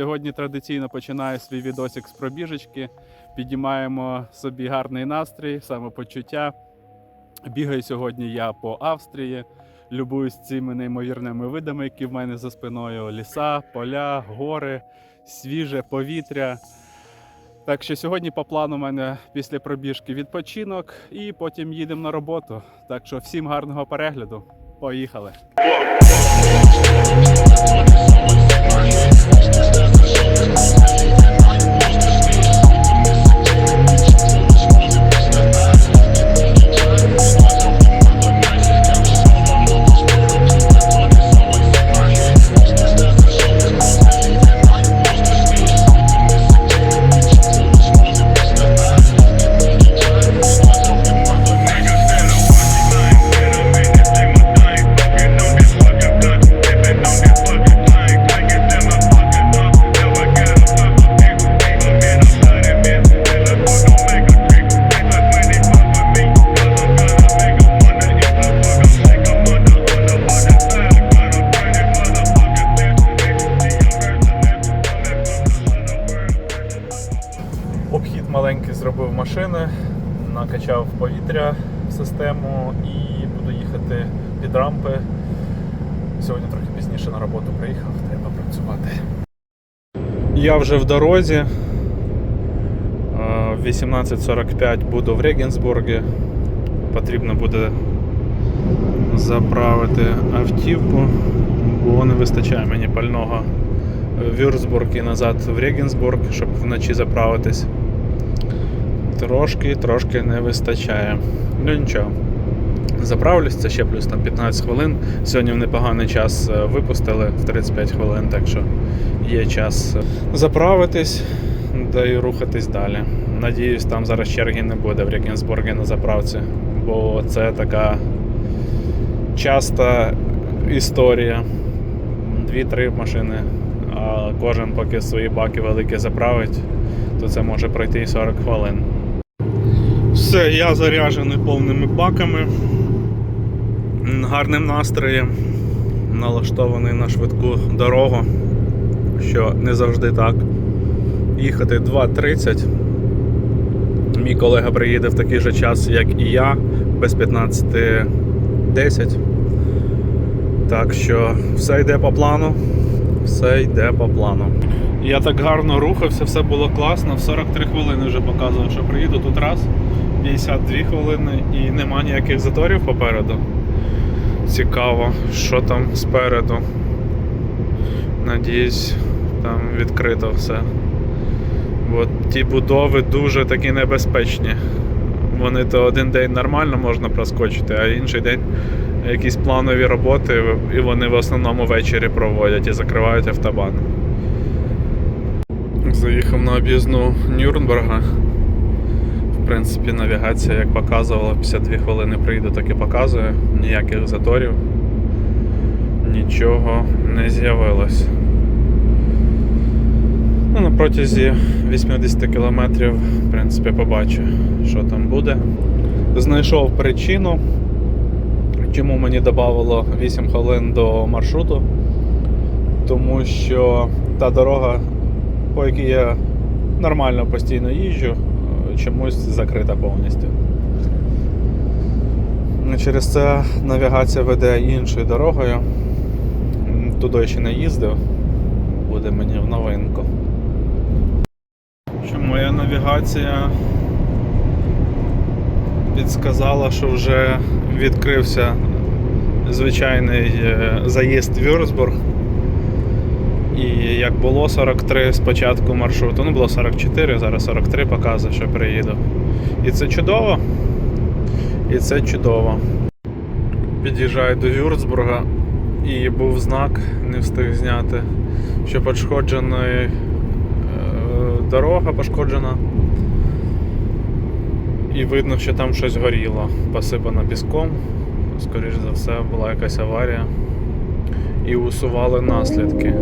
Сьогодні традиційно починаю свій відосик з пробіжечки. Підіймаємо собі гарний настрій, самопочуття. Бігаю сьогодні я по Австрії. Любуюсь цими неймовірними видами, які в мене за спиною: ліса, поля, гори, свіже повітря. Так що сьогодні по плану у мене після пробіжки відпочинок і потім їдемо на роботу. Так що всім гарного перегляду. Поїхали! Thank маленький зробив машини, накачав повітря в систему і буду їхати під рампи. Сьогодні трохи пізніше на роботу приїхав, треба працювати. Я вже в дорозі. Е, В 18.45 буду в Регенсбургі. Потрібно буде заправити автівку, бо не вистачає мені пального в Вюрцбург і назад в Регенсбург, щоб вночі заправитись. Трошки, трошки не вистачає. Ну нічого. Заправлюсь, це ще плюс там 15 хвилин. Сьогодні в непоганий час е, випустили в 35 хвилин, так що є час е, заправитись да і рухатись далі. Надіюсь, там зараз черги не буде в Регенсбургі на заправці, бо це така часта історія. Дві-три машини, а кожен поки свої баки великі заправить, то це може пройти і 40 хвилин. Все, я заряджений повними баками, гарним настроєм, налаштований на швидку дорогу, що не завжди так. Їхати 2.30. Мій колега приїде в такий же час, як і я, без 15.10. Так що все йде по плану. Все йде по плану. Я так гарно рухався, все було класно. В 43 хвилини вже показував, що приїду тут раз, 52 хвилини і нема ніяких заторів попереду. Цікаво, що там спереду. Надіюсь, там відкрито все. Бо ті будови дуже такі небезпечні. Вони то один день нормально можна проскочити, а інший день якісь планові роботи, і вони в основному ввечері проводять і закривають автобан. Заїхав на об'їзну Нюрнберга. Принципі, навігація, як показувала, 52 хвилини приїду, так і показує. Ніяких заторів, нічого не з'явилось. Ну, на протязі 80 кілометрів, в принципі, побачу, що там буде. Знайшов причину, чому мені додавало 8 хвилин до маршруту. Тому що та дорога, по якій я нормально постійно їжджу, чомусь закрита повністю. Через це навігація веде іншою дорогою. Туди ще не їздив, буде мені в новинку. Що моя навігація підсказала, що вже відкрився звичайний е, заїзд в Вюрцбург. І як було 43 спочатку маршруту, ну було 44, зараз 43 показує, що приїду. І це чудово. І це чудово. Під'їжджаю до Вюрцбурга і був знак, не встиг зняти, що пошкоджена е, дорога пошкоджена. І видно, що там щось горіло, посипано піском. Скоріше за все, була якась аварія. І усували наслідки.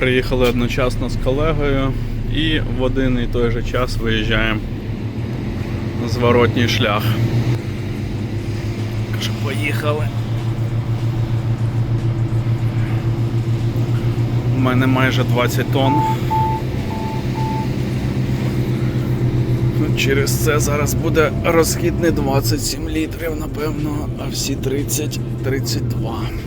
Приїхали одночасно з колегою і в один і той же час виїжджаємо на зворотній шлях. Каже, поїхали. У мене майже 20 тонн. Ну, Через це зараз буде розхід не 27 літрів, напевно, а всі 30-32.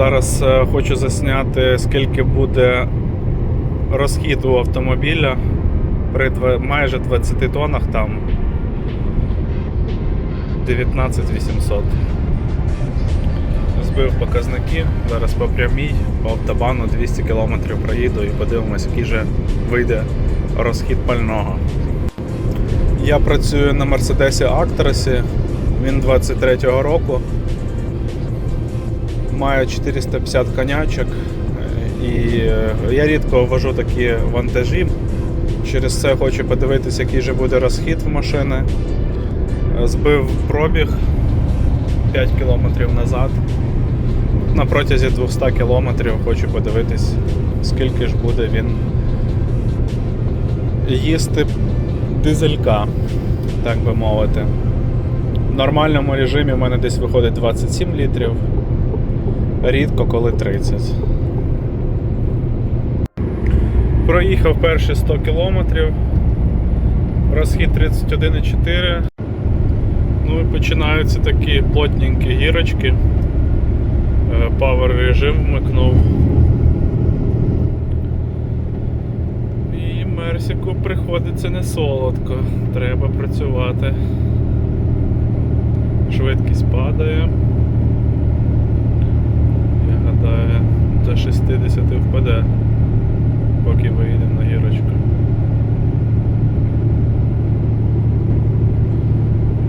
Зараз е, хочу засняти, скільки буде розхід у автомобіля при майже 20 тоннах там 19 800. Збив показники, зараз по прямій, по автобану 200 км проїду і подивимось, який же вийде розхід пального. Я працюю на Мерседесі Актросі, він 23-го року має 450 конячок. е, І е, я рідко вожу такі вантажі. Через це хочу подивитися, який же буде розхід в машини. Е, Збив пробіг 5 км назад. На протязі 200 км хочу подивитись, скільки ж буде він їсти дизелька, так би мовити. В нормальному режимі в мене десь виходить 27 літрів рідко коли 30. Проїхав перші 100 кілометрів, розхід 31,4. Ну і починаються такі плотненькі гірочки. Павер режим вмикнув. І Мерсіку приходиться не солодко, треба працювати. Швидкість падає. Я гадаю, до 60 впаде, поки виїдемо на гірочку.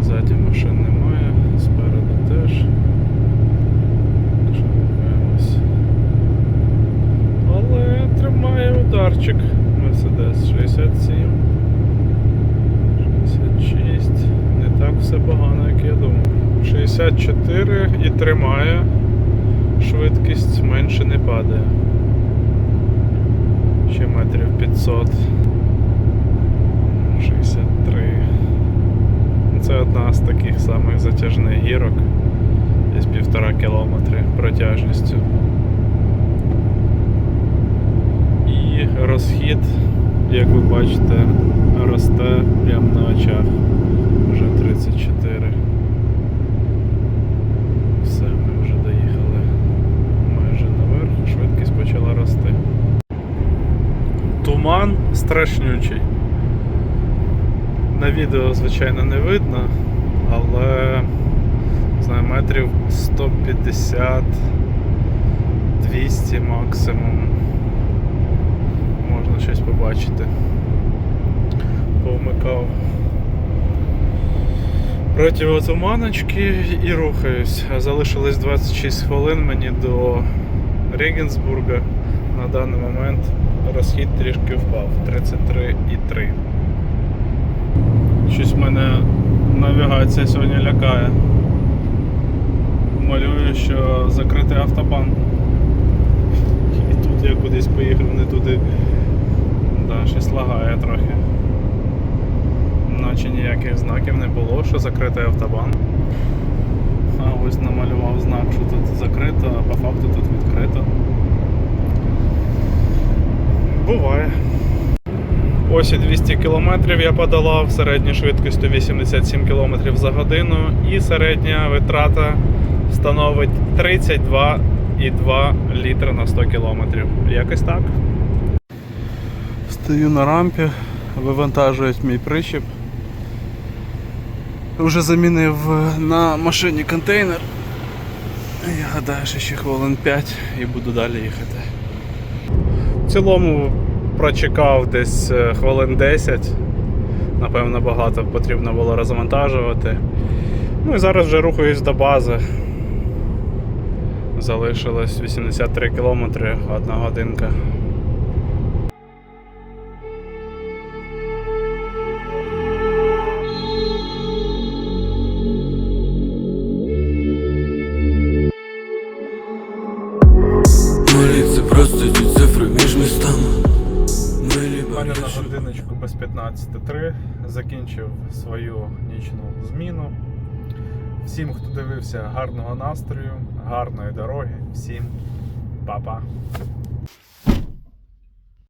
Ззаді машин немає, спереду теж. Але тримає ударчик Мерседес 67. 66. Не так все погано, як я думав. 64 і тримає швидкість менше не падає. Ще метрів 500. 63. Це одна з таких самих затяжних гірок. Десь півтора кілометри протяжністю. І розхід, як ви бачите, росте прямо на очах. Вже 34. Все, ми вже доїхали майже наверх, швидкість почала рости. Туман страшнючий. На відео, звичайно, не видно, але знаю, метрів 150 200 максимум. Можна щось побачити. Повмикав противотуманочки і рухаюсь. Залишилось 26 хвилин мені до Регенсбурга. На даний момент розхід трішки впав 33,3. Щось в мене навігація сьогодні лякає. Малюю, що закритий автобан. І тут я кудись поїхав не туди. Да, щось лагає трохи. Наче ніяких знаків не було, що закритий автобан. А ось намалював знак, що тут закрито, а по факту тут відкрито. Буває. Ось і 200 км я подолав середньою швидкістю 87 км за годину і середня витрата становить 32,2 літра на 100 км. Якось так. Стою на рампі, вивантажують мій причіп. Вже замінив на машині контейнер. Я гадаю, що ще хвилин 5 і буду далі їхати. В цілому прочекав десь е, хвилин 10. Напевно, багато потрібно було розвантажувати. Ну і зараз вже рухаюсь до бази. Залишилось 83 кілометри, одна годинка. Мене на годиночку без 15.3 закінчив свою нічну зміну. Всім, хто дивився, гарного настрою, гарної дороги, всім па-па.